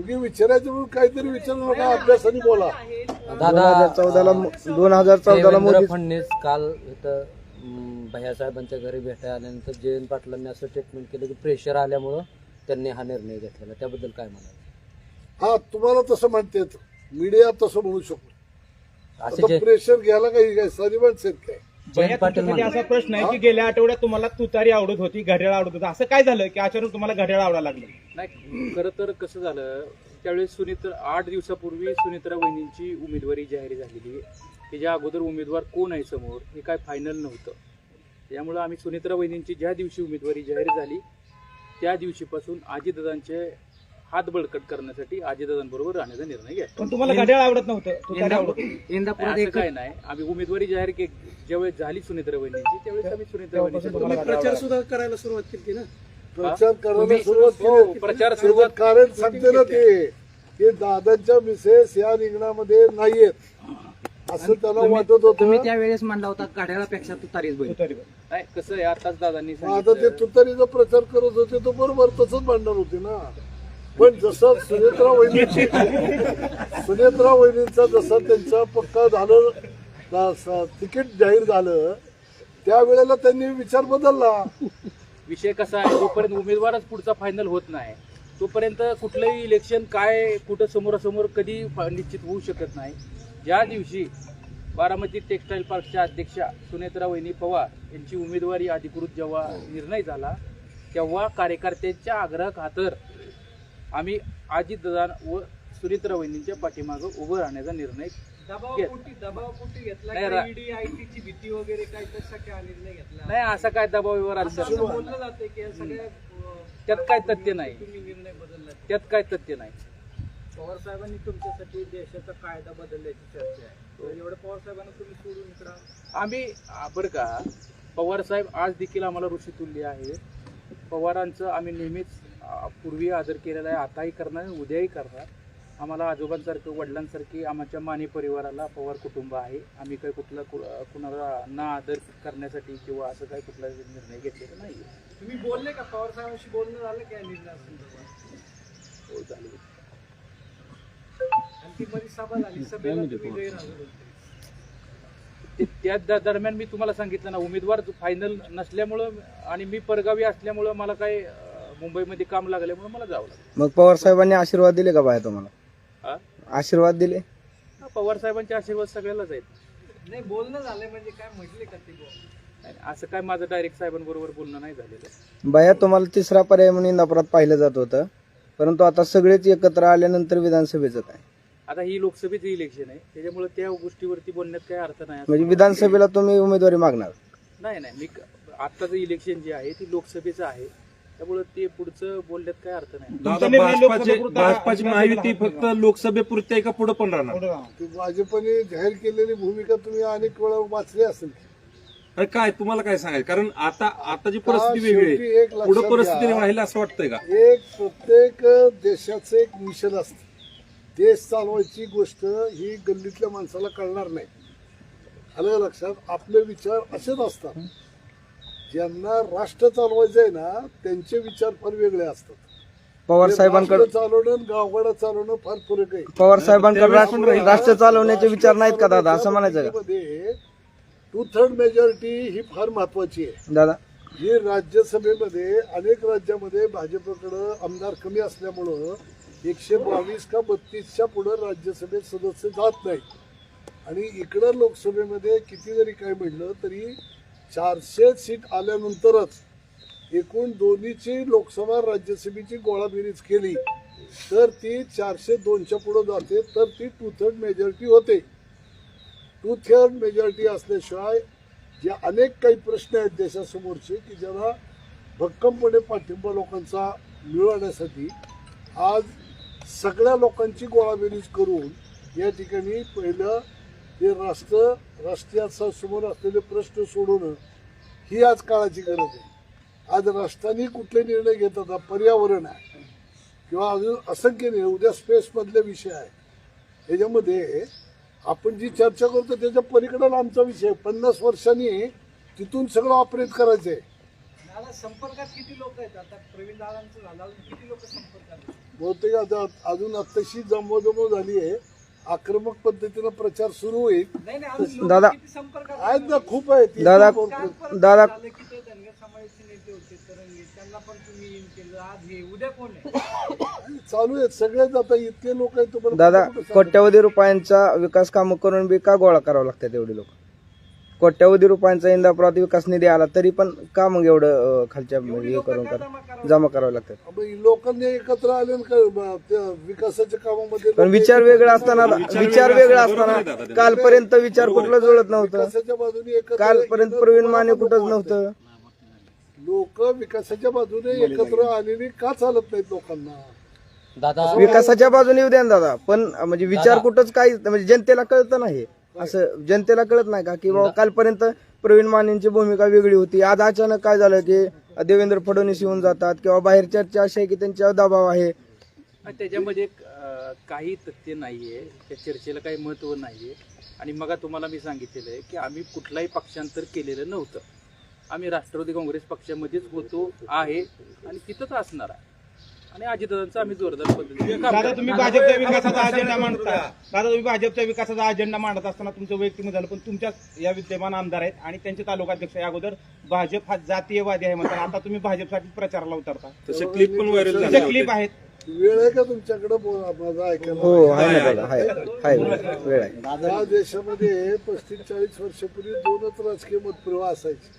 उगी विचारायचं म्हणून काहीतरी विचारू नका अभ्यासाने बोला. हजार चौदाला दोन हजार चौदाला देवेंद्र मोदी फडणवीस काल इथं अं, भैयासाहेबांच्या घरी भेटायला आल्यानंतर जयंत पाटलांनी असं स्टेटमेंट केलं की प्रेशर आल्यामुळं त्यांनी हा निर्णय घेतलेला. त्याबद्दल काय म्हणाल? हा तुम्हाला तसं म्हणते मीडिया तसं म्हणू शकतो असे आता जे प्रेशर घ्यायला काही काय साधी माणसं आहेत काय? जयंत पाटील असा प्रश्न आहे की गेल्या आठवड्यात तुम्हाला तुतारी आवडत होती घड्याळ आवडत होतं. असं काय झालं की अचानक तुम्हाला घड्याळ आवडायला लागलं? नाही खरं तर कसं झालं त्यावेळेस सुनित्रा आठ दिवसापूर्वी सुनित्रा वहिनींची उमेदवारी जाहीर झालेली आहे. त्याच्या अगोदर उमेदवार कोण आहे समोर हे काय फायनल नव्हतं. त्यामुळं आम्ही सुनित्रा वहिनींची ज्या दिवशी उमेदवारी जाहीर झाली त्या दिवशीपासून अजितदादांचे हात बळकट करण्यासाठी अजितदादांबरोबर राहण्याचा निर्णय घेतला पण तुम्हाला घड्याळ आवडत नव्हतं. आवडत होती. असं काय नाही. आम्ही उमेदवारी जाहीर के ज्यावेळेस झाली सुनित्रा वहिनींची त्यावेळेस आम्ही सुनित्रा प्रचार प्रचार करायला तुम्ही- सुरुवात हो, केली. प्रचार त्याचं सुरुवात- कारण सांगते ना ते ते दादांच्या मिसेस या रिंगणामध्ये नाहीयेत. असं त्याला वाटत तुम्ही होतं. त्यावेळेस म्हणला होता घड्याळापेक्षा तुतारीच बैल. तुतारीवर. नाही कसं आहे आताच दादांनी मग आता ते सांगितलं. तुतारीचा प्रचार करत होते तो बरोबर तसंच भांडण होते ना. पण जसं सुनेत्रा वहिनीची सुनेत्रा वहिनींचा जसं त्यांचा पक्का झालं तिकीट जाहीर झालं त्यावेळेला त्यांनी विचार बदलला. विषय कसा आहे? जोपर्यंत उमेदवारच पुढचा फायनल होत नाही तोपर्यंत कुठलंही इलेक्शन काय कुठं समोरासमोर कधी निश्चित होऊ शकत नाही. ज्या दिवशी बारामती टेक्स्टाईल पार्कच्या अध्यक्षा सुनेत्रा वहिनी पवार यांची उमेदवारी अधिकृत जेव्हा निर्णय झाला तेव्हा कार्यकर्त्यांच्या आग्रह खातर आम्ही अजितदादा व सुनेत्रा वहिनींच्या पाठीमागं उभं राहण्याचा निर्णय दबावपोटी दबावपोटी घेतला? नाही, का रा- ईडी आयटीची भीती वगैरे काय? तसा काय निर्णय घेतला? नाही असा काय दबाव व्यवहार असं बोललं जाते की या सगळ्या अं, त्यात काय तथ्य नाही. तुम्ही निर्णय बदलला त्यात काय तथ्य नाही. पवार साहेबांनी तुमच्यासाठी देशाचा कायदा बदलल्याची चर्चा आहे. तर एवढं पवार साहेबांना तुम्ही सोडून इकडं आम्ही आ, बरं का पवार साहेब आज देखील आम्हाला ऋषी तुल्य आहे पवारांचं आम्ही नेहमीच पूर्वी आदर केलेला आहे आताही करणार आणि उद्याही करणार आम्हाला आजोबांसारखं वडिलांसारखी आमच्या माने परिवाराला पवार कुटुंब आहे. आम्ही काही कुठला कु- कुणाला ना आदर करण्यासाठी किंवा असं काही कुठला निर्णय घेतलेला नाही तुम्ही बोलले का? पवार साहेबांशी बोलणं झालं काय निर्णयासंदर्भात? हो सभा झाली. सभेला त्या दरम्यान मी तुम्हाला सांगितलं ना उमेदवार फायनल नसल्यामुळं आणि मी परगावी असल्यामुळं मला काय अ, मुंबईमध्ये काम लागल्यामुळं मला जावं लागलं. मग पवार साहेबांनी आशीर्वाद दिले का बाया तुम्हाला? हा? आशीर्वाद दिले? हा, पवार साहेबांचे आशीर्वाद सगळ्यालाच आहेत. नाही बोलणं झालंय म्हणजे काय म्हटले का ते बुवा? नाही, असं काय माझं डायरेक्ट साहेबांबरोबर बोलणं नाही झालेलं. बाया तुम्हाला तिसरा पर्याय म्हणून इंदापुरात पाहिलं जात होतं. परंतु आता सगळेच एकत्र आल्यानंतर विधानसभेचं काय? आता ही लोकसभेचं इलेक्शन आहे. त्याच्यामुळे त्या गोष्टीवरती बोलण्यात काही अर्थ नाही. म्हणजे विधानसभेला तुम्ही उमेदवारी मागणार? नाही नाही मी आत्ताचं इलेक्शन जे आहे ती लोकसभेचं आहे. त्यामुळे ते पुढचं बोलण्यात काही अर्थ नाही. तुमचा दादा निर्णय भाजपाचे लोकसभेपुरता भाजपाची? महायुती फक्त लोकसभेपुरती आहे का पुढे पण राहणार. ती भाजपने जाहीर केलेली भूमिका तुम्ही अनेक वेळा वाचली असेल. अरे काय तुम्हाला काय सांगायचं? कारण आता आता जी का परिस्थिती वेगळी शेवटी आहे एक लक्षात पुढे परिस्थिती घ्या. राहील असं वाटतंय का? एक प्रत्येक देशाचं एक मिशन असतं. देश चालवायची गोष्ट ही गल्लीतल्या माणसाला कळणार नाही. आलं का लक्षात? आपले विचार असेच असतात. ज्यांना राष्ट्र चालवायचं आहे ना त्यांचे विचार फार वेगळे असतात. पवार साहेबांकडे राष्ट्र चालवणं आणि गावगाडा चालवणं फार फरक आहे. पवार साहेबांकडे राष्ट्र राष्ट्र चालवण्याचे विचार नाहीत का दादा? असं म्हणायचं का? टू थर्ड मेजॉरिटी ही फार महत्वाची आहे. दादा. ही राज्यसभेमध्ये अनेक राज्यामध्ये भाजपकडं आमदार कमी असल्यामुळं एकशे बावीस का बत्तीसच्या पुढं राज्यसभेत सदस्य जात नाहीत. आणि इकडं लोकसभेमध्ये किती जरी काय म्हणलं तरी चारशे सीट आल्यानंतरच एकूण दोन्हीची लोकसभा राज्यसभेची गोळाबेरीज केली. तर ती चारशे दोनच्या पुढं जाते तर ती टू थर्ड मेजॉरिटी होते. टू थर्ड मेजॉरिटी असल्याशिवाय जे अनेक काही प्रश्न आहेत देशासमोरचे की ज्याला भक्कमपणे पाठिंबा लोकांचा मिळवण्यासाठी आज सगळ्या लोकांची गोळाबेरीज करून या ठिकाणी पहिलं हे राष्ट्र राष्ट्रीय समोर असलेले प्रश्न सोडवणं ही आज काळाची गरज आहे. आज राष्ट्रांनी कुठले निर्णय घेतात पर्यावरण आहे किंवा अजून असंख्य निर्णय उद्या स्पेसमधले विषय आहे याच्यामध्ये आपण जी चर्चा करतो त्याच्या पलीकडे आमचा विषय. पन्नास वर्षांनी तिथून सगळं ऑपरेट करायचं आहे संपर्कात किती लोक आहेत? आता प्रवीण दादांचं झालं किती लोक संपर्कात? बहुतेक आता अजून आत्ताशी जमवाजमव झाली आहे. आक्रमक पद्धतीनं प्रचार सुरू होईल. नाही नाही अजून दादा आहेत ना खूप आहेत. दादा. दादा झालं की ते धनगर समाजाचे नेते होते तरंगे. त्यांना पण तुम्ही इन केलं. आज हे उद्या कोण आहे? चालू आहेत सगळेच आता इतके लोक आहेत तुम्हाला दादा कोट्यावधी रुपयांचा विकास कामं करून बी का गोळा करावं लागतात एवढे लोक? कोट्यावधी रुपयांचा इंदापुरात विकास निधी आला तरी पण का मग एवढं अं, खालच्या म्हणजे हे करून कर जमा करावं? लागतात लोकांनी एकत्र आले ब- त्या विकासाच्या कामामध्ये पण विचार वेगळा असताना विचार वेगळा असताना कालपर्यंत विचार कुठला जुळत नव्हतं? विकासाच्या बाजूने एकत्र कालपर्यंत प्रवीण माने कुठंच. नव्हतं. लोक विकासाच्या बाजूने एकत्र आलेली का चालत नाहीत लोकांना? दादा विकासाच्या बाजूने येऊ द्या ना दादा. पण म्हणजे विचार. कुठंच काही म्हणजे जनतेला कळतं नाही. असं जनतेला कळत नाही का? की बाबा कालपर्यंत प्रवीण मानेंची भूमिका वेगळी होती. आज अचानक काय झालं की देवेंद्र फडणवीस येऊन जातात किंवा बाहेर चर्चा अशी आहे की त्यांच्यावर दबाव आहे. त्याच्यामध्ये काही तथ्य नाहीये. त्या चर्चेला काही महत्त्व नाहीये. आणि मग तुम्हाला मी सांगितलेलं आहे की आम्ही कुठलाही पक्षांतर केलेलं नव्हतं. आम्ही राष्ट्रवादी काँग्रेस पक्षामध्येच होतो आहे आणि तिथंच असणार आहे. आणि अजितदादांचं आम्ही जोरदार पद्धतीने काम दादा करतो. तुम्ही भाजपच्या विकासाचा अजेंडा मांडता. दादा तुम्ही भाजपच्या विकासाचा अजेंडा मांडत असताना तुमचं वैयक्तिक मत झालं पण तुमच्या या विद्यमान आमदार आहेत आणि त्यांचे तालुकाध्यक्ष या अगोदर भाजप हा जातीयवादी आहे म्हणतात. आता तुम्ही भाजपसाठी प्रचाराला उतरता. तसे क्लिप पण व्हायरल झाले क्लिप होते. आहेत. वेळ आहे का तुमच्याकडे बोला माझा ऐकायला? हो आहे ना दादा आहे. आहे वेळ आहे या देशामध्ये पस्तीस चाळीस वर्षापूर्वी दोनच राजकीय मतप्रवाह असायचे.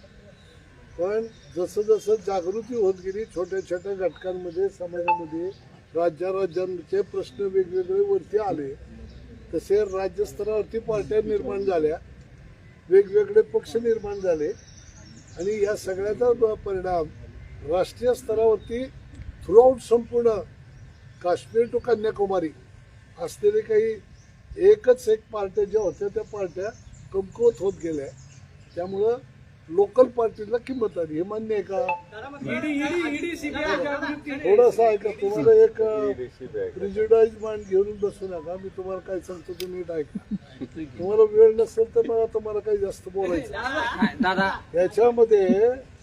पण जसं जसं जागृती होत गेली छोट्या छोट्या घटकांमध्ये समाजामध्ये राज्या राज्यांचे प्रश्न वेगवेगळे वरती आले तसे राज्यस्तरावरती पार्ट्या निर्माण झाल्या वेगवेगळे पक्ष निर्माण झाले आणि या सगळ्याचा परिणाम राष्ट्रीय स्तरावरती थ्रूआउट संपूर्ण काश्मीर टू कन्याकुमारी असलेले काही एकच एक पार्ट्या ज्या होत्या त्या पार्ट्या कमकुवत होत गेल्या. त्यामुळं लोकल पार्टीला किंमत आली. हे मान्य आहे का? थोडंसं आहे का तुम्हाला एक प्रिज्युडाईज मांड घेऊन बसू नका. मी तुम्हाला काय सांगतो तुम्ही नीट ऐका. तुम्हाला वेळ नसेल तर मला तुम्हाला काही जास्त बोलायचं याच्यामध्ये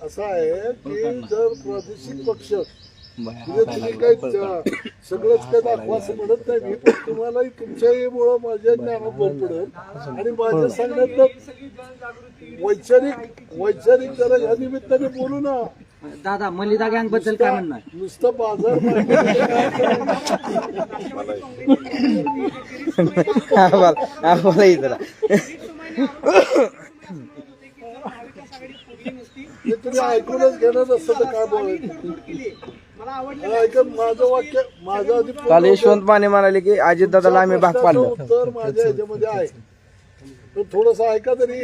असं आहे की जर प्रादेशिक पक्ष म्हणजे तुम्ही ज- सगळंच काही दाखवा असं म्हणत नाही. मी पण तुम्हाला तुमच्यामुळं माझ्या ज्ञानात भर पडेल आणि माझ्या सांगण्यात वैचारिक वैचारिक जरा या निमित्ताने बोलू ना. दादा मलिदा गँगबद्दल काय म्हणणार? नुसतं बाजार आम्हाला हे तुम्ही ऐकूनच घेणार तर काय बोलायचं? माझं वाक्य माझं आधी पूर्ण काल यशवंत माने म्हणाले की अजित दादाला आम्ही भाग पाडलं. उत्तर माझ्या ह्याच्यामध्ये आहे. पण थोडस ऐका तरी.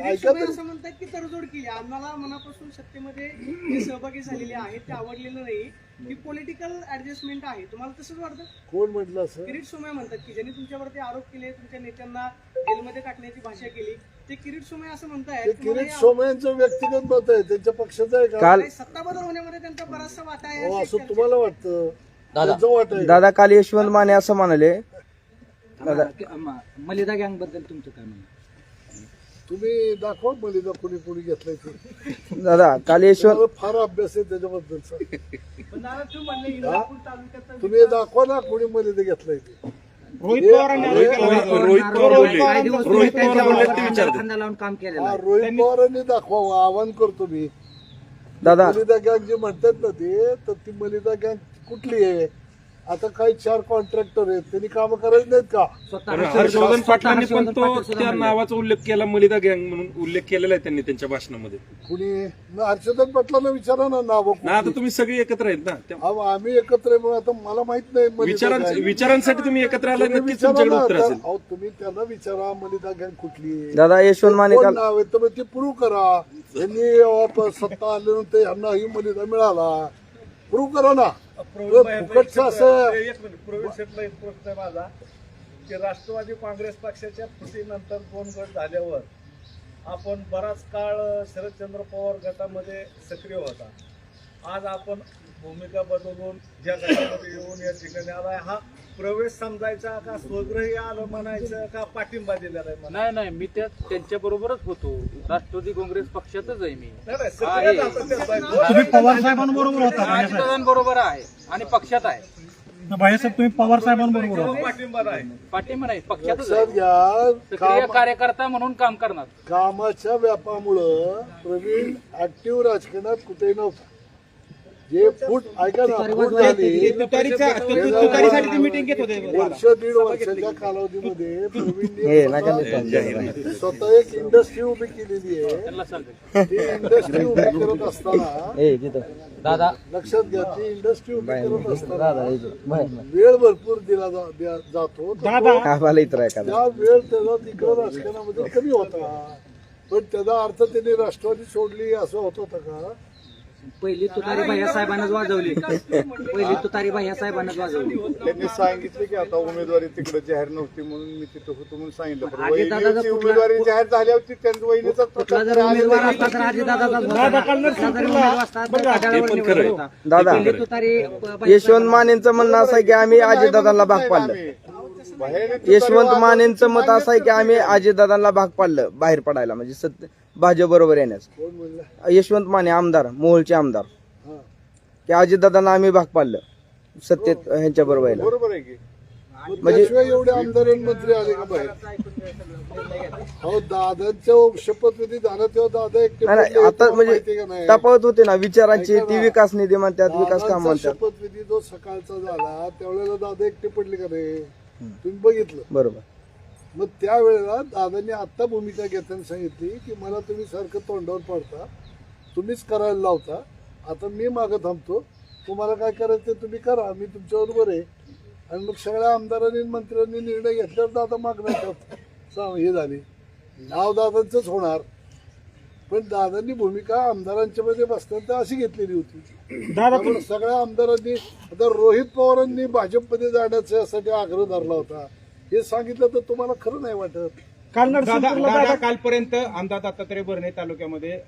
ऐका तरी. असं म्हणतात की तडजोड केली आम्हाला मनापासून सत्तेमध्ये जे सहभागी झालेले आहेत ते आवडलेलं नाही. ही पॉलिटिकल ऍडजस्टमेंट आहे. तुम्हाला तसंच वाटतं? कोण म्हटलं असं? किरीट सोमय म्हणतात की ज्यांनी तुमच्यावरती आरोप केले तुमच्या नेत्यांना जेलमध्ये टाकण्याची भाषा केली ते किरीट सोमय असं ते म्हणतायत किरीट सोमयांचं व्यक्तिगत मत आहे त्यांच्या पक्षाचं आहे का? काल सत्ता बदल होण्यामध्ये त्यांचा बराचसा वाटा आहे हो, असं तुम्हाला वाटतं? दादा. त्यांचं वाट आहे दादा काल यशवंत माने असं म्हणाले. मलिदा गँगबद्दल तुमचं काय म्हणणं? तुम्ही दाखवा मलिदा कोणी कोणी घेतलाय ते. दादा काल यशवंत फार अभ्यास आहे त्याच्याबद्दलचा. पण दादा तू म्हणले इंदापूर तालुक्याचा तुम्ही दाखवा ना कोणी मलिदा घेतलाय ते. रोहित पवारांनी रोहित होता. रोहित पवार बोलले. काही दिवस रोहित तुम्ही पवार बोलले ते त्यांच्या विचारते खांदा लावून काम केलेलं हा आहे रोहित पवारांनी दाखवा आवाहन करतो मी. दादा. मलिदा गँग जे म्हणतात ना ते तर ती मलिदा गँग कुठली आहे? आता काही चार कॉन्ट्रॅक्टर आहेत. त्यांनी कामं करायची नाहीत का? हर्षवर्धन- पाटलांनी पण तो त्या. नावाचा उल्लेख केला मलिदा गँग म्हणून उल्लेख केलेला आहे त्यांनी त्यांच्या भाषणामध्ये. कुणी? न हर्षवर्धन पाटलांना विचारा ना नाव ना आता तुम्ही सगळे एकत्र आहेत ना. त्या अहो, आम्ही एकत्र आहे म्हणून आता मला माहीत नाही मलिदा विचारां गँग. विचारांसाठी तुम्ही एकत्र आला तुम्ही नक्कीच विचारा तुमच्याकडे ना उत्तर आता. असेल. अहो, तुम्ही त्यांना विचारा मलिदा गँग कुठली आहे. दादा यशवंत माने कोण काल नाव आहे ते प्रूव्ह करा. यांनी सत्ता आल्यानंतर यांना ही मलिदा मिळाला. प्रूव्ह करा ना. फुकटचं असं एक मिनिट प्रवीण शेटला एक प्रश्न आहे माझा की राष्ट्रवादी काँग्रेस पक्षाच्या फुटीनंतर दोन गट झाल्यावर आपण बराच काळ शरदचंद्र पवार गटामध्ये सक्रिय होता. आज आपण भूमिका बदलून ज्या घरामध्ये येऊन या ठिकाणी आलाय हा प्रवेश समजायचा का स्वग्रही आलं म्हणायचं का पाठिंबा दिलेला आहे? नाही नाही मी त्या त्यांच्या बरोबरच होतो. राष्ट्रवादी काँग्रेस पक्षातच आहे मी. आहे. तुम्ही पवार साहेबांबरोबर होता बरोबर आहे आणि पक्षात आहे. भाईसाहेब तुम्ही पवार साहेबांबरोबर होता. पाठिंबा नाही. पाठिंबा नाही पक्षातच लक्षात आहे. घ्या सक्रिय काम- कार्यकर्ता म्हणून काम करणार. कामाच्या व्यापामुळं प्रवीण ऍक्टिव्ह राजकारणात कुठेही नव्हता. जे फूट ऐका ना फूट झाली तुतारीसाठी मिटिंग घेत होते. वर्ष दीड वर्षाच्या कालावधीमध्ये प्रवीणने हे स्वतः- एक इंडस्ट्री उभी केलेली आहे. ती इंडस्ट्री उभी करत असताना दादा. लक्षात घ्या ती इंडस्ट्री उभी करत असताना. वेळ भरपूर दिला जातो. त्या वेळ त्याचा तिकडं राजकारणामध्ये कमी होता. पण त्याचा अर्थ त्यांनी राष्ट्रवादी सोडली असं होत होतं का? पहिली तुतारी भैया साहेबांनाच वाजवली. पहिली तुतारी भैया साहेबांनाच वाजवली. त्यांनी सांगितले की आता उमेदवारी तिकडे जाहीर नव्हती म्हणून मी तिथं होतो म्हणून सांगितलं. पण आधी दादाचा वहिनीची कुठला- उमेदवारी जाहीर झाली होती त्यांच्या वहिनीचा कुठला जर उमेदवार असता तर आधी दादाचाच होता. कुठला जर उमेदवार असता तर घड्याळावर निवडून होता. दादा. पहिली तुतारी भैया यशवंत मानेंचं म्हणणं असं आहे की आम्ही अजितदादांना भाग पाडलं. यशवंत मानेंचं मत असं आहे की आम्ही अजितदादांना भाग पाडलं बाहेर पडायला. म्हणजे सत्य भाजप बरोबर म्हणलं यशवंत माने आमदार मोहोळचे आमदार. हा. की अजितदादांना आम्ही भाग पाडलं सत्तेत ह्यांच्या बरोबर यायला. बरोबर आहे की? त्याशिवाय एवढे आमदार आणि मंत्री आले का बाहेर? अहो दादांच्या शपथविधी झाला तेव्हा दादा एकटे नाही, नाही पडले, आता तुम्हाला म्हणजे माहिती का नाही? होते ना विचारांची ती. विकास निधी म्हणतात विकास काम दादांचा म्हणतात शपथविधी जो सकाळचा झाला त्यावेळेला दादा एकटे पडले का नाही? तुम्ही बघितलं. बरोबर. मग त्यावेळेला दादांनी आत्ता भूमिका घेताना सांगितली की मला तुम्ही सारखं तोंडावर पडता तुम्हीच करायला लावता. आता मी मागं थांबतो. तुम्हाला काय करायचं ते तुम्ही करा. मी तुमच्याबरोबर आहे. आणि मग सगळ्या आमदारांनी मंत्र्यांनी निर्णय घेतल्यावर दादा मागणार हे झाली. नाव दादांचंच होणार. पण दादांनी भूमिका आमदारांच्या मध्ये बसताना अशी घेतलेली होती. त्यामुळे सगळ्या आमदारांनी आता रोहित पवारांनी भाजपमध्ये जाण्यासाठी आग्रह धरला होता. हे सांगितलं तर तुम्हाला खरं नाही वाटत. दादा दादा कालपर्यंत आमदार दत्तात्रय बर्णे तालुक्यामध्ये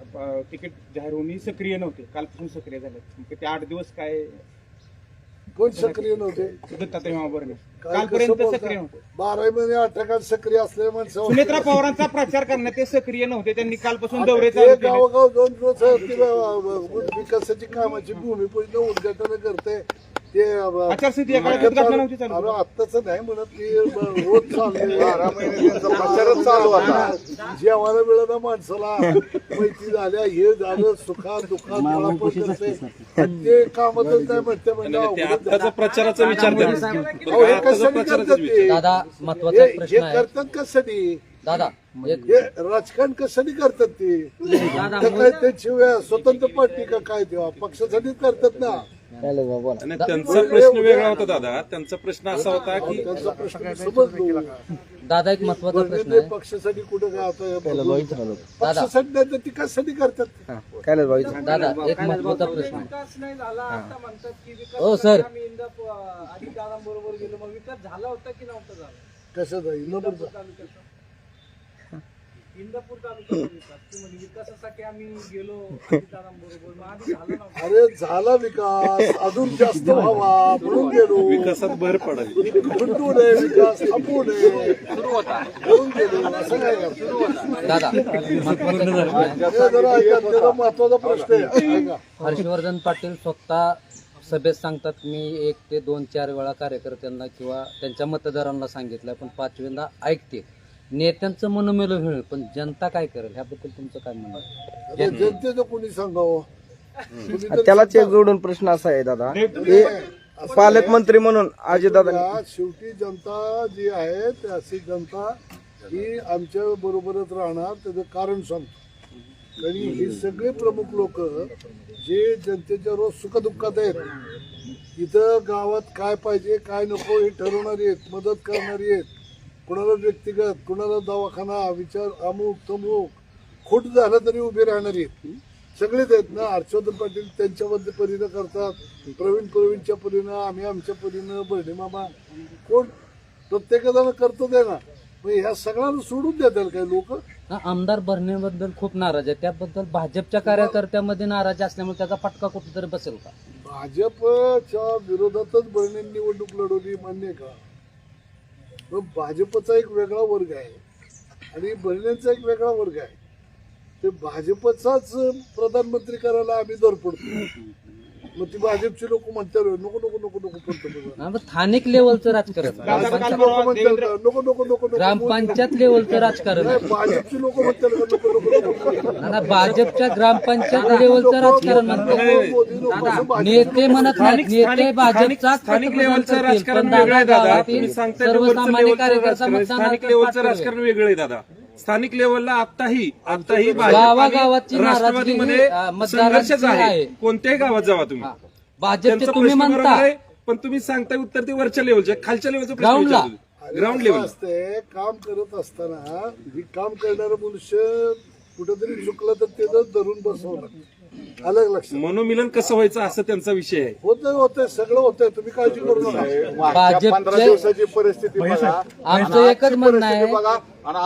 तिकीट जाहीर होऊन सक्रिय नव्हते. कालपासून सक्रिय झाले ते आठ दिवस काय कोण सक्रिय नव्हते? दत्तात्रय काय कालपर्यंत कसं बोलता? सक्रिय नव्हते. बारावी महिने अठरा काळ सक्रिय असलेले माणसं सुनेत्रा पवारांचा प्रचार करण्यात ते सक्रिय नव्हते. त्यांनी कालपासून दौरे चालू केले. गावोगाव दोन दिवस ती विकासाची कामाची भूमिपूजन उद्घाटन करते ते आचारसंहिता नव्हती चालू. आत्ताच नाही म्हणत ब- रोज चालू बारा महिने त्यांचा प्रचारच चालू होता जेवायला मिळत माणसाला. माहिती झाल्या हे झालं सुखात दुःखात पळापळ करते. आणि ते कामातच नाही म्हणते म्हणजे ते अवघडच आत्ताचा झालं. प्रचाराचा विचार अहो, हे आत्ताचा कशासाठी प्रचाराचा करतात विचार. ते? दादा हे महत्त्वाचा हे प्रश्न आहे. करतात कशासाठी दादा एक हे राजकारण कशासाठी करतात ते? तर काय त्यांची वे- स्वतंत्र पार्टी का काय तेव्हा? पक्षासाठीच करतात ना. आणि त्यांचा प्रश्न वेगळा होता दादा. त्यांचा प्रश्न असा होता की त्यांचा प्रश्न दादा एक महत्त्वाचा प्रश्न आहे. पक्षासाठी कुठं काय होतं. पक्षासाठी नाही तर ती कशासाठी करतात? हा, इथं. दादा एक महत्त्वाचा प्रश्न आहे. विकास नाही झाला आता म्हणतात की विकास हो, सर. आम्ही इंदापूर आधी दादांबरोबर गेलो मग विकास झाला होता की नव्हता झाला? कशाचा इंदापूरचा तालुक्याचा. इंदापूर विकासासाठी आम्ही गेलो अरे झाला विकास. अजून जास्त व्हावा म्हणून गेलो. विकासात भर पडावी खुंटू नये विकास थांबू नये म्हणून गेलो. असं काय महत्त्वाचा प्रश्न आहे जरा ऐका त्याचा महत्त्वाचा प्रश्न आहे. ऐका. हर्षवर्धन पाटील स्वतः सभेत सांगतात मी एक ते दोन चार वेळा कार्यकर्त्यांना किंवा त्यांच्या मतदारांना सांगितलं पण पाचव्यांदा ऐकते. नेत्यांचं मनोमेलो होईल पण जनता काय करेल? ह्याबद्दल तुमचं काय म्हणणं आहे? जनतेचं कोणी सांगावं? तर त्यालाच एक जोडून प्रश्न असा आहे दादा. की पालकमंत्री म्हणून अजितदादा या शेवटी जनता जी आहे ती अशी जनता ही आमच्या बरोबरच राहणार त्याचं कारण सांगतो. आणि ही सगळे प्रमुख लोक जे जनतेच्या रोज सुखदुःखात आहेत इथं गावात काय पाहिजे काय नको हे ठरवणारी आहेत मदत करणारी आहेत कुणाला व्यक्तिगत कुणाला दवाखाना विचार अमुक तमुक. खोट झालं तरी उभे राहणारी आहेत. सगळेच आहेत ना. हर्षवर्धन पाटील त्यांच्या बद्दल परीनं करतात. प्रवीण प्रवीणच्या परीनं आम्ही आमच्या परीनं बहिणी मामा. कोण? प्रत्येकाजण करतो दे ना. मग ह्या सगळ्यांना सोडून देतात काही लोक? हा, आमदार भरणेबद्दल खूप नाराज आहे त्याबद्दल भाजपच्या कार्यकर्त्यामध्ये नाराज असल्यामुळे त्याचा फटका कुठेतरी बसेल का? भाजपच्या विरोधातच बहिणी निवडणूक लढवली मान्य आहे का? मग भाजपचा एक वेगळा वर्ग आहे आणि बहिणींचा एक वेगळा वर्ग आहे. ते भाजपचाच प्रधानमंत्री करायला आम्ही दर पडतो मग ती भाजपची लोक म्हणतात नको नको नको नको पंतप्रधान हा, मग स्थानिक लेवलचं राजकारण. दादा, लोक म्हणतात देवेंद्र- नको नको नको नको ग्रामपंचायत लेवलचं राजकारण. नाही, भाजपची लोक म्हणतात नको नको नको ना, ना, भाजपच्या ग्रामपंचायत लेवलचं राजकारण मोदी लोक भाजप- नेते म्हणत नाहीत नेते स्थानिक- भाजपचा स्थानिक लेवलचं राजकारण वेगळं आहे दादा. तुम्ही सांगताय ते वरचं सर्वसामान्य लेवलचं कार्यकर्ता राजकारण स्थानिक लेवलचं राजकारण वेगळं आहे दादा. स्थानिक लेवलला आताही आताही गावागावाची राष्ट्रवादीमध्ये संघर्षच आहे. कोणत्याही गावात जावा तुम्ही भाजपचे त्यांचा तुम्ही प्रश्न बरोबर म्हणता आहे, पण तुम्ही सांगताय उत्तर ते वरच्या लेवलचे खालच्या लेवलचं प्रश्न. विचारतो. ग्राउंड लेवल असते काम करत असताना ही काम करणारं मनुष्य कुठेतरी चुकलं तर ते धरून बसवलं अलग लक्षात मनोमिलन कसं व्हायचं असं त्यांचा विषय आहे. होतंय होतंय सगळं होतंय. तुम्ही काळजी करू नका. भाजपचे दिवसाची परिस्थिती बघा. आमचं एकच म्हणणं आहे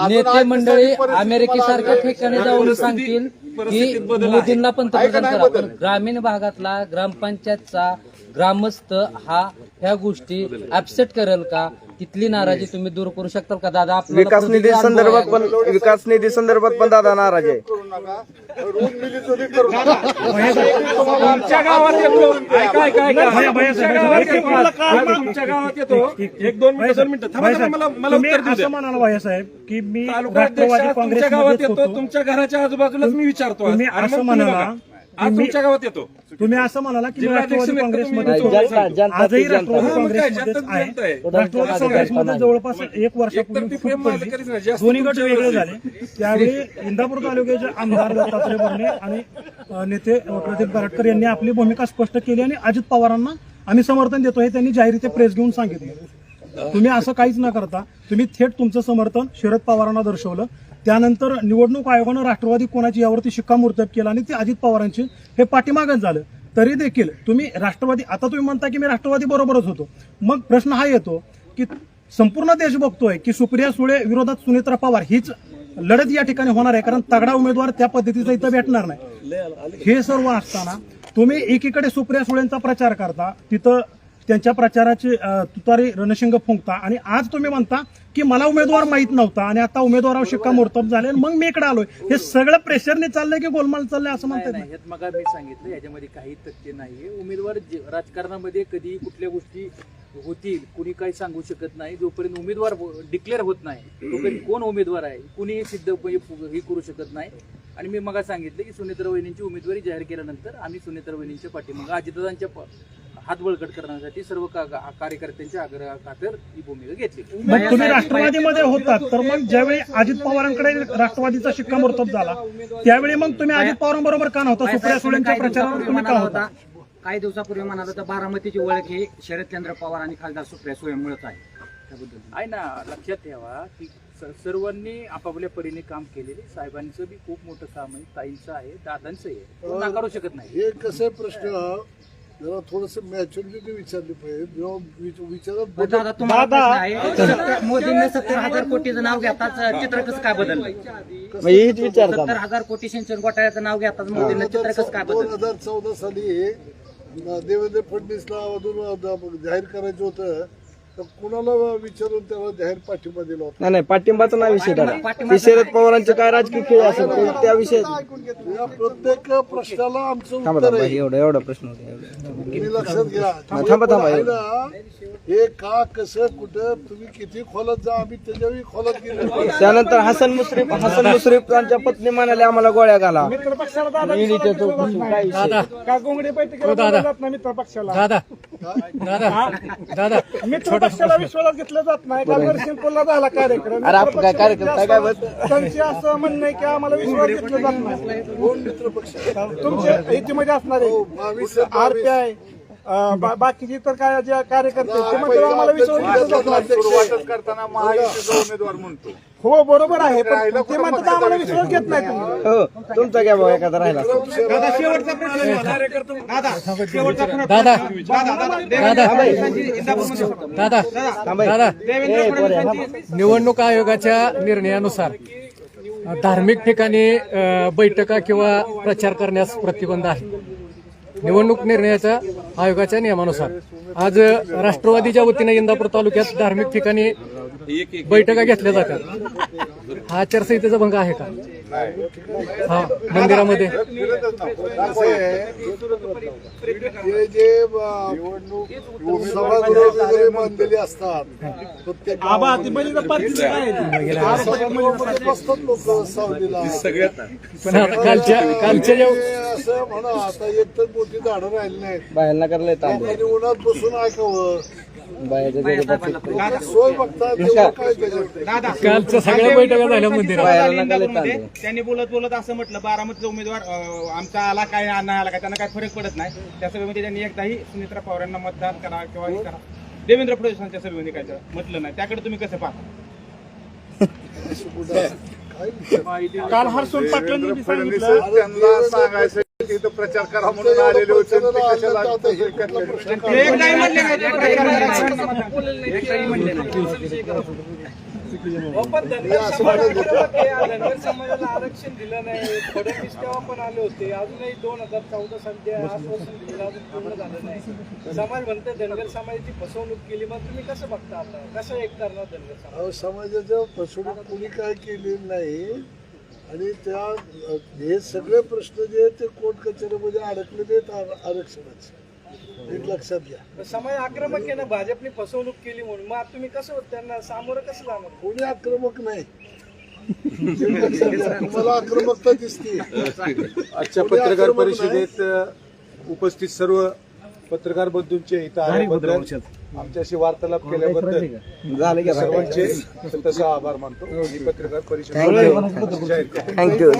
नेते मंडळी अमेरिके सारख्या ठिकाणी जाऊन सांगतील की मोदींना पंतप्रधान करा. पण ग्रामीण भागातला ग्रामपंचायतचा ग्रामस्थ हा ह्या गोष्टी ऍपसेट करेल का? तिथली नाराजी तुम्ही दूर करू शकताल का दादा? आपल्याला विकास निधी अनुभव संदर्भात आहे. पण विकास निधी संदर्भात पण दादा नाराज आहे. तुमच्या गावात येतो. ऐका ऐका ऐका. भैया, भैया, तुमच्या भैया, गावात एक- येतो. एक- आज. आज तुमच्या गावात येतो. एक दोन मिनिटं दोन मिनिटं. थांबा थांबा, मला मला तुम्ही उत्तर देऊ असं द्या म्हणाला भाईसाहेब की मी तालुका अध्यक्ष राष्ट्रवादी तुमच्या गावात काँग्रेसमध्येच येतो होतो. तुमच्या घराच्या आजूबाजूलाच मी विचारतो आज. तुम्ही आणि मग असं तुम्ही म्हणाला बघा. आज तुमच्या गावात येतो तुम्ही असं म्हणाला की मी जिल्हाध्यक्ष राष्ट्रवादी व्यक्त काँग्रेसमध्ये तुम्ही होतो. जनता- जनता आजही जनता. राष्ट्रवादी हा, मग काय, काँग्रेसमध्येच जनता आहे जनता आहे. राष्ट्रवादी काँग्रेसमध्ये जवळपास एक एकतर वर्षापूर्वी ती फूट प्रेम पडली. माझं कधीच नाही. जास्त दोन्ही गट तुमच्या वेगळे झाले त्यावेळी इंदापूर तालुक्याचे आमदार दत्तात्रय भरणे आणि अ, नेते अ, प्रदीप कराडकर यांनी आपली भूमिका स्पष्ट केली आणि अजित पवारांना आम्ही समर्थन देतो हे त्यांनी जाहीरते प्रेस घेऊन सांगितलं तुम्ही असं काहीच न करता तुम्ही थेट तुमचं समर्थन शरद पवारांना दर्शवलं त्यानंतर निवडणूक आयोगानं राष्ट्रवादी कोणाची यावरती शिक्कामोर्तब केला आणि ते अजित पवारांचे हे पाठीमागं झालं. तरी देखील तुम्ही राष्ट्रवादी आता तुम्ही म्हणता की मी राष्ट्रवादी बरोबरच होतो. मग प्रश्न हा येतो की संपूर्ण देश बघतोय की सुप्रिया सुळे विरोधात सुनेत्रा पवार हीच लढत या ठिकाणी होणार आहे कारण तगडा उमेदवार त्या पद्धतीचा इथं भेटणार नाही. हे सर्व असताना तुम्ही एकीकडे सुप्रिया सुळेंचा प्रचार करता तिथं त्यांच्या प्रचाराची तुतारी रणशिंग फुंकता. आणि आज तुम्ही म्हणता की मला उमेदवार माहीत नव्हता आणि आता उमेदवारावर शिक्कामोर्तब झाले आणि मग मी इकडे आलोय. हे सगळं प्रेशरने चाललंय की गोलमाल चाललंय असं म्हणतात मग मी सांगितलं याच्यामध्ये काही तथ्य नाहीये. उमेदवार राजकारणामध्ये कधी कुठल्या गोष्टी होतील कुणी काही सांगू शकत नाही. जोपर्यंत उमेदवार डिक्लेअर होत नाही तोपर्यंत कोण उमेदवार आहे? कुणी सिद्ध हे करू शकत नाही. आणि मी मग सांगितलं की सुनेत्रा वहिनींची उमेदवारी जाहीर केल्यानंतर आम्ही सुनेत्रा वहिनींच्या पाठीमागं अजितदादांच्या प- हात बळकट करण्यासाठी सर्व का- कार्यकर्त्यांच्या आग्रह खातर ही भूमिका घेतली. मग तुम्ही राष्ट्रवादीमध्ये होतात तर मग ज्यावेळी अजित पवारांकडे राष्ट्रवादीचा शिक्कामोर्तब झाला त्यावेळी मग तुम्ही अजित पवारांबरोबर का नव्हता? सुप्रिया सुळेंच्या काही प्रचारावर दिवसापूर्वी तुम्ही का म्हणाला होता? होता काही दिवसापूर्वी म्हणाला होता बारामतीची ओळख ही शरदचंद्र पवार आणि खासदार सुप्रिया सुळेमुळेच आहे. त्याबद्दल आहे ना लक्षात ठेवा की स- सर्वांनी आपापल्या परीने काम केलेले साहेबांचं बी खूप मोठं काम आहे ताईंचं आहे दादांचं आहे. तो नाकारू शकत नाही. हे कसं प्रश्न जरा थोडस मॅच्युरिटी विचारली पाहिजे. जेव्हा विच- विचारात पण बदल दादा तुम्हाला प्रश्न आहे. सत्तर- मोदींनी सत्तर हजार कोटीचं नाव घेताच चित्र कसं काय बदललं? मग हेच विचारता सत्तर हजार कोटी सिंचन घोटाळ्याचं नाव घेताच मोदींनी चित्र कसं काय दोन बदललं? हजार चौदा साली देवेंद्र फडणवीसला अजून जाहीर करायचं होतं. तर कुणाला विचारून त्याला जाहीर पाठिंबा दिला होता? नाही नाही पाठिंबाचा नाही विषय दादा ते शरद पवारांचे काय राजकीय खेळ असेल ते त्या विषयी या प्रत्येक प्रश्नाला आमचं थांबा उत्तर थांबा आहे. एवढा एवढा प्रश्न होता एवढा. तुम्ही लक्षात घ्या. थांबा, थांबा. हे का कसं कुठं तुम्ही किती खोलात जा आम्ही त्याच्याही खोलात गेलो. त्यानंतर हसन मुश्रीफ हसन मुश्रीफ यांच्या पत्नी म्हणाले आम्हाला गोळ्या घाला. ईडीच्या चौकशी काय विषय? का गोंगडे बैठकीला बोलवलं जात नाही मित्र पक्षाला दादा. दादा. मित्र पक्षाला विश्वासात घेतलं जात नाही? काल नरसिंहपूरला झाला कार्यक्रम. अरे आपण काय कार्यक्रम काय काय बस त्यांचे असं म्हणणं आहे की आम्हाला विश्वास घेतलं जात नाही. पक्ष तुमचे इतिमध्ये असणारे बावीस आरपीआय बाकीचे इतर काय जे कार्यकर्ते आहेत, ते म्हणतात आम्हाला विश्वास नाही सुरुवातच करताना महायुतीचा उमेदवार म्हणतो. हो बरोबर आहे पण ते म्हणतात आम्हाला विश्वास घेत नाही तुम्ही. हो तुमचा घ्या भाऊ एखादा राहिला दादा दादा निवडणूक आयोगाच्या निर्णयानुसार धार्मिक ठिकाणी अ, बैठका किंवा प्रचार करण्यास प्रतिबंध आहे. निवडणूक निर्णयाच्या आयोगाच्या नियमानुसार आज राष्ट्रवादीच्या वतीने इंदापूर तालुक्यात धार्मिक ठिकाणी बैठका घेतल्या जातात. हा आचारसंहितेचा भंग आहे का? हा मंदिरामध्ये. हे जे वगैरे बांधलेले असतात प्रत्येक बसतात लोक सावलीला. सगळ्यात पण आता कालच्या कालच्या ज्या हे असं म्हणा आता एक तर मोठी झाडं राहिली नाहीत. बाहेरला करायला येतात उन्हात बसून ऐकावं. कालच्या सगळ्या बैठका झाल्या. त्यांनी बोलत बोलत असं म्हटलं बारामतीचा उमेदवार आमचा आला काय नाही आला काय त्यांना काय फरक पडत नाही. त्या सभेमध्ये त्यांनी एकदाही सुनित्रा पवार यांना मतदान करा किंवा हे करा. देवेंद्र फडणवीसांच्या सभेमध्ये काय? म्हटलं नाही. त्याकडे तुम्ही कसं पाहता? काल हर्षल पाटलांनी त्यांना तिथं प्रचार करा म्हणून आलेले होते. ते कशाला आता हे हो, धनगर समाजाला आरक्षण दिलं नाही. फडणवीस तेव्हा पण आले होते. अजूनही दोन हजार चौदा साली आश्वासन दिलं. अजून पूर्ण झालं नाही. समाज म्हणते धनगर समाजाची फसवणूक केली. मग तुम्ही कसं बघता आता? कसं एक करणार धनगर समाज? अहो, समाजाच्या फसवणूक कोणी काय केलेली नाही. आणि त्या हे सगळे प्रश्न जे आहेत ते कोर्ट कचेरीमध्ये अडकलेले आहेत आर- आरक्षणाचे. हे लक्षात घ्या. समाज आक्रमक आहे ना भाजपने फसवणूक केली म्हणून. मग आता तुम्ही कसं त्यांना? सामोरं कसं जाणार? कोणी आक्रमक नाही. लक्षात घ्या. तुम्हाला आक्रमकता दिसते. आजच्या पत्रकार परिषदेत उपस्थित सर्व पत्रकार बंधूंचे इथं आल्याबद्दल आमच्याशी वार्तालाप केल्याबद्दल झालं की सर्वांचे तसं आभार मानतो. ही पत्रकार परिषद जाहीर. थँक्यू.